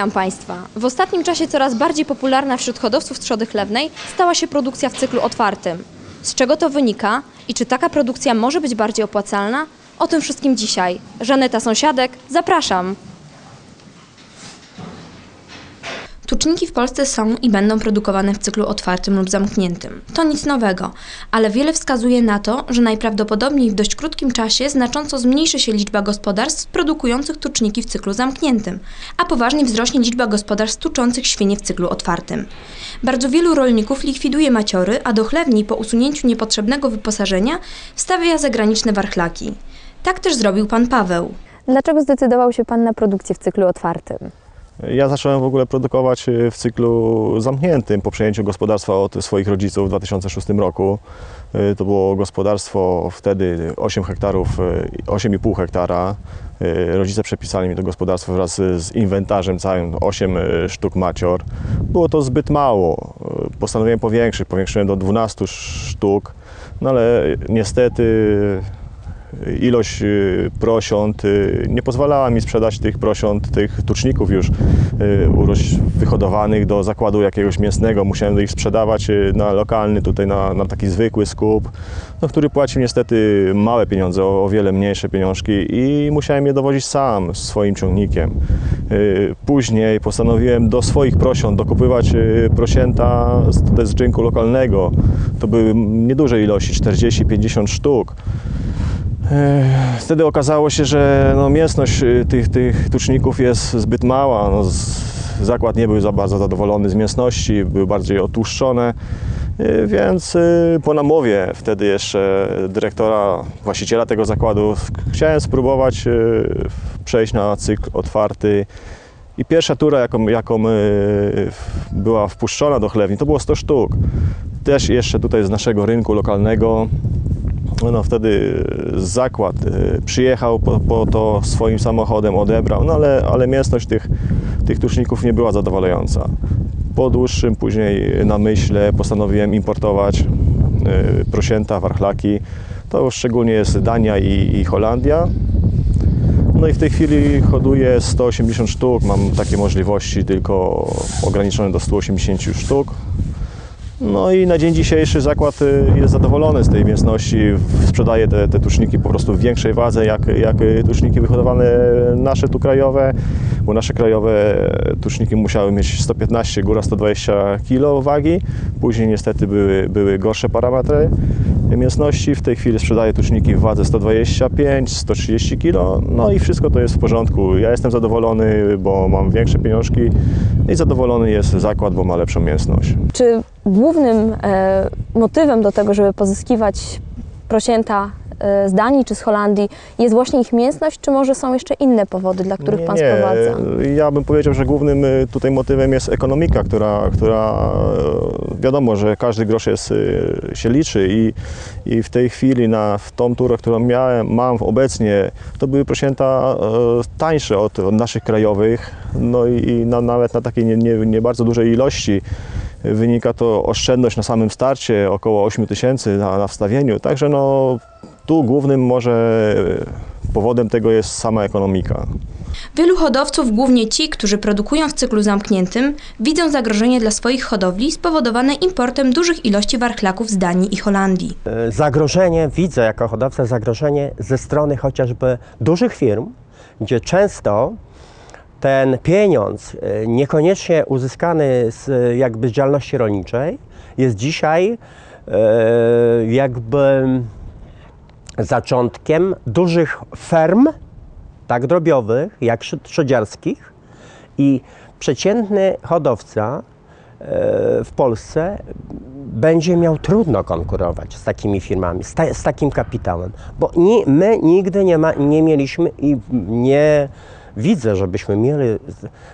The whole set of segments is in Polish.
Witam Państwa. W ostatnim czasie coraz bardziej popularna wśród hodowców trzody chlewnej stała się produkcja w cyklu otwartym. Z czego to wynika i czy taka produkcja może być bardziej opłacalna? O tym wszystkim dzisiaj. Żaneta Sąsiadek, zapraszam. Tuczniki w Polsce są i będą produkowane w cyklu otwartym lub zamkniętym. To nic nowego, ale wiele wskazuje na to, że najprawdopodobniej w dość krótkim czasie znacząco zmniejszy się liczba gospodarstw produkujących tuczniki w cyklu zamkniętym, a poważnie wzrośnie liczba gospodarstw tuczących świnie w cyklu otwartym. Bardzo wielu rolników likwiduje maciory, a do chlewni po usunięciu niepotrzebnego wyposażenia wstawia zagraniczne warchlaki. Tak też zrobił pan Paweł. Dlaczego zdecydował się Pan na produkcję w cyklu otwartym? Ja zacząłem w ogóle produkować y, w cyklu zamkniętym po przejęciu gospodarstwa od swoich rodziców w 2006 roku. Y, To było gospodarstwo wtedy 8 hektarów, y, 8,5 hektara. Y, Rodzice przepisali mi to gospodarstwo wraz z inwentarzem całym, 8 y, sztuk macior. Było to zbyt mało. Postanowiłem powiększyć, powiększyłem do 12 sztuk, no ale niestety ilość y, prosiąt y, nie pozwalała mi sprzedać tych prosiąt, tych tuczników już y, wyhodowanych do zakładu jakiegoś mięsnego. Musiałem ich sprzedawać na lokalny, tutaj na, na taki zwykły skup, no, który płacił niestety małe pieniądze, o, wiele mniejsze pieniążki i musiałem je dowozić sam swoim ciągnikiem. Później postanowiłem do swoich prosiąt dokupywać prosięta z, z rynku lokalnego. To były nieduże ilości, 40-50 sztuk. Wtedy okazało się, że no, mięsność y, tych, tych tuczników jest zbyt mała. No, zakład nie był za bardzo zadowolony z mięsności, były bardziej otłuszczone. Y, Więc y, po namowie wtedy jeszcze dyrektora, właściciela tego zakładu, chciałem spróbować przejść na cykl otwarty. I pierwsza tura, jaką, jaką była wpuszczona do chlewni, to było 100 sztuk. Też jeszcze tutaj z naszego rynku lokalnego. No wtedy zakład y, przyjechał po, po to swoim samochodem, odebrał, no ale, ale mięsność tych, tych tuczników nie była zadowalająca. Po dłuższym później namyśle postanowiłem importować prosięta, warchlaki. To szczególnie jest Dania i, i Holandia. No i w tej chwili hoduję 180 sztuk. Mam takie możliwości tylko ograniczone do 180 sztuk. No i na dzień dzisiejszy zakład y, jest zadowolony z tej mięsności. Sprzedaje te, te po prostu w większej wadze, jak, jak y, tuczniki wyhodowane nasze tu krajowe, bo nasze krajowe tuczniki musiały mieć 115, góra 120 kg wagi. Później niestety były, były gorsze parametry mięsności. W tej chwili sprzedaję tuczniki w wadze 125, 130 kg. No i wszystko to jest w porządku. Ja jestem zadowolony, bo mam większe pieniążki i zadowolony jest zakład, bo ma lepszą mięsność. Czy głównym e, motywem do tego, żeby pozyskiwać prosięta z Danii czy z Holandii jest właśnie ich mięsność, czy może są jeszcze inne powody, dla których Pan sprowadza? Ja bym powiedział, że głównym y, tutaj motywem jest ekonomika, która, która y, wiadomo, że każdy grosz jest, y, się liczy i, i w tej chwili na w tą turę, którą miałem, mam obecnie, to były prosięta y, tańsze od, od naszych krajowych, no i, i na, nawet na takiej nie, nie, nie bardzo dużej ilości. Wynika to oszczędność na samym starcie, około 8 tysięcy na, na wstawieniu, także no tu głównym może powodem tego jest sama ekonomika. Wielu hodowców, głównie ci, którzy produkują w cyklu zamkniętym, widzą zagrożenie dla swoich hodowli spowodowane importem dużych ilości warchlaków z Danii i Holandii. E, zagrożenie, widzę jako hodowca zagrożenie ze strony chociażby dużych firm, gdzie często ten pieniądz e, niekoniecznie uzyskany z e, jakby z działalności rolniczej jest dzisiaj e, jakby zaczątkiem dużych ferm, tak drobiowych, jak trzo- trzodziarskich i przeciętny hodowca e, w Polsce będzie miał trudno konkurować z takimi firmami, z, ta, z takim kapitałem, bo ni, my nigdy nie, ma, nie mieliśmy i nie widzę, żebyśmy mieli,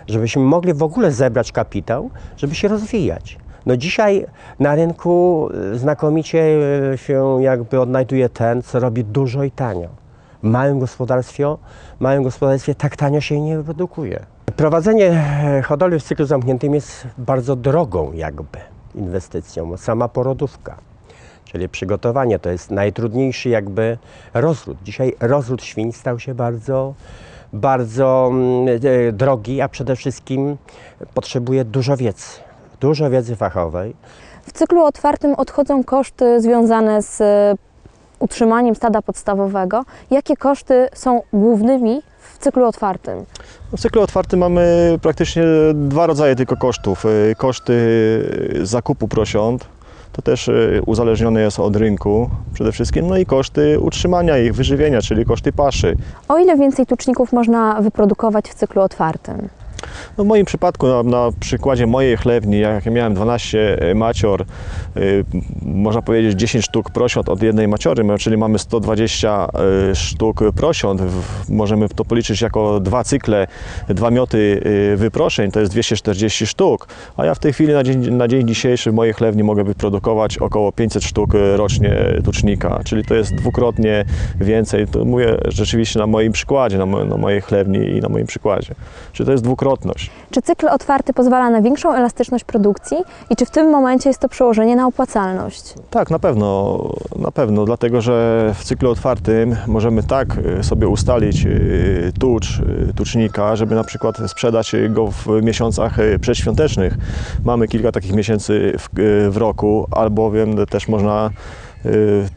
żebyśmy mogli w ogóle zebrać kapitał, żeby się rozwijać. No dzisiaj na rynku e, znakomicie e, się jakby odnajduje ten, co robi dużo i tanio. W małym gospodarstwie, małym gospodarstwie tak tanio się nie wyprodukuje. Prowadzenie e, hodowli w cyklu zamkniętym jest bardzo drogą jakby inwestycją, sama porodówka, czyli przygotowanie to jest najtrudniejszy jakby rozród. Dzisiaj rozród świń stał się bardzo, bardzo mm, e, drogi, a przede wszystkim potrzebuje dużo wiedzy, dużo wiedzy fachowej. W cyklu otwartym odchodzą koszty związane z e, utrzymaniem stada podstawowego. Jakie koszty są głównymi w cyklu otwartym? W cyklu otwartym mamy praktycznie dwa rodzaje tylko kosztów. Y, Koszty zakupu prosiąt, to też y, uzależnione jest od rynku przede wszystkim, no i koszty utrzymania ich, wyżywienia, czyli koszty paszy. O ile więcej tuczników można wyprodukować w cyklu otwartym? No w moim przypadku, na, na przykładzie mojej chlewni, jak ja miałem 12 macior, y, można powiedzieć 10 sztuk prosiąt od jednej maciory, no, czyli mamy 120 y, sztuk prosiąt. W, możemy to policzyć jako dwa cykle, dwa mioty wyproszeń, to jest 240 sztuk. A ja w tej chwili na dzień, na dzień dzisiejszy w mojej chlewni mogę wyprodukować około 500 sztuk rocznie tucznika, czyli to jest dwukrotnie więcej. To mówię rzeczywiście na moim przykładzie, na, mo, na mojej chlewni i na moim przykładzie. Czyli to jest dwukrotność. Czy cykl otwarty pozwala na większą elastyczność produkcji i czy w tym momencie jest to przełożenie na opłacalność? Tak, na pewno, na pewno, dlatego że w cyklu otwartym możemy tak y, sobie ustalić y, tucz, y, tucznika, żeby na przykład sprzedać go w miesiącach przedświątecznych. Mamy kilka takich miesięcy w, w roku, albowiem też można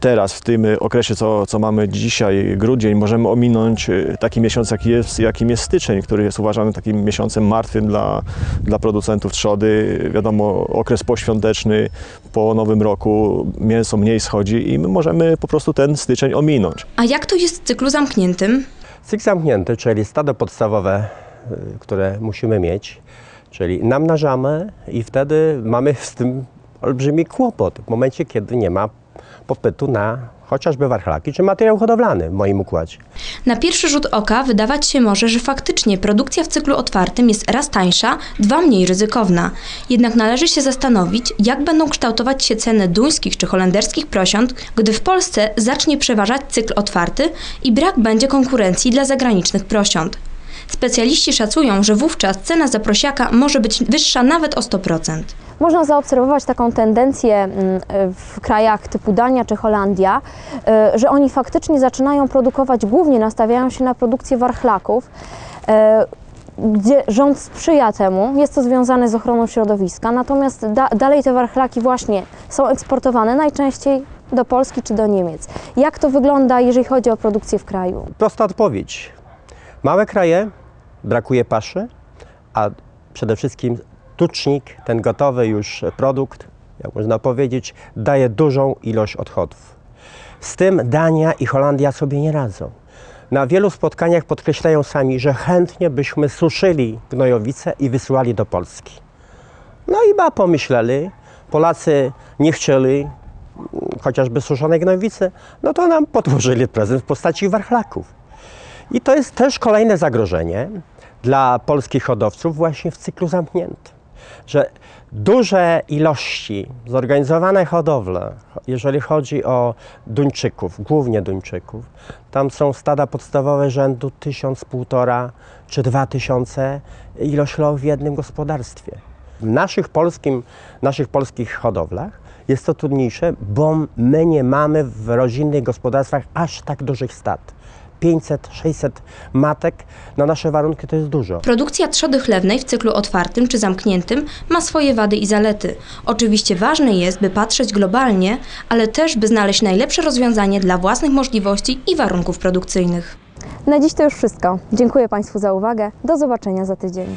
teraz, w tym okresie, co, co mamy dzisiaj, grudzień, możemy ominąć y, taki miesiąc, jaki jest, jakim jest styczeń, który jest uważany takim miesiącem martwym dla, dla producentów trzody. Wiadomo, okres poświąteczny, po nowym roku mięso mniej schodzi i my możemy po prostu ten styczeń ominąć. A jak to jest w cyklu zamkniętym? Cykl zamknięty, czyli stado podstawowe, y, które musimy mieć, czyli namnażamy i wtedy mamy z tym olbrzymi kłopot w momencie, kiedy nie ma popytu na chociażby warchlaki czy materiał hodowlany w moim układzie. Na pierwszy rzut oka wydawać się może, że faktycznie produkcja w cyklu otwartym jest raz tańsza, dwa mniej ryzykowna. Jednak należy się zastanowić, jak będą kształtować się ceny duńskich czy holenderskich prosiąt, gdy w Polsce zacznie przeważać cykl otwarty i brak będzie konkurencji dla zagranicznych prosiąt. Specjaliści szacują, że wówczas cena za prosiaka może być wyższa nawet o 100%. Można zaobserwować taką tendencję mm, w krajach typu Dania czy Holandia, y, że oni faktycznie zaczynają produkować, głównie nastawiają się na produkcję warchlaków, y, gdzie rząd sprzyja temu, jest to związane z ochroną środowiska, natomiast da, dalej te warchlaki właśnie są eksportowane najczęściej do Polski czy do Niemiec. Jak to wygląda, jeżeli chodzi o produkcję w kraju? Prosta odpowiedź. Małe kraje, brakuje paszy, a przede wszystkim tucznik, ten gotowy już produkt, jak można powiedzieć, daje dużą ilość odchodów. Z tym Dania i Holandia sobie nie radzą. Na wielu spotkaniach podkreślają sami, że chętnie byśmy suszyli gnojowice i wysyłali do Polski. No i ba pomyśleli, Polacy nie chcieli mm, chociażby suszonej gnojowicy, no to nam podłożyli prezent w postaci warchlaków. I to jest też kolejne zagrożenie dla polskich hodowców właśnie w cyklu zamkniętym, że duże ilości, zorganizowane hodowle, jeżeli chodzi o Duńczyków, głównie Duńczyków, tam są stada podstawowe rzędu 1000, 1,5 czy 2000 iloślow w jednym gospodarstwie. W naszych, polskim, naszych polskich hodowlach jest to trudniejsze, bo my nie mamy w rodzinnych gospodarstwach aż tak dużych stad. 500-600 matek na nasze warunki to jest dużo. Produkcja trzody chlewnej w cyklu otwartym czy zamkniętym ma swoje wady i zalety. Oczywiście ważne jest, by patrzeć globalnie, ale też by znaleźć najlepsze rozwiązanie dla własnych możliwości i warunków produkcyjnych. Na dziś to już wszystko. Dziękuję Państwu za uwagę. Do zobaczenia za tydzień.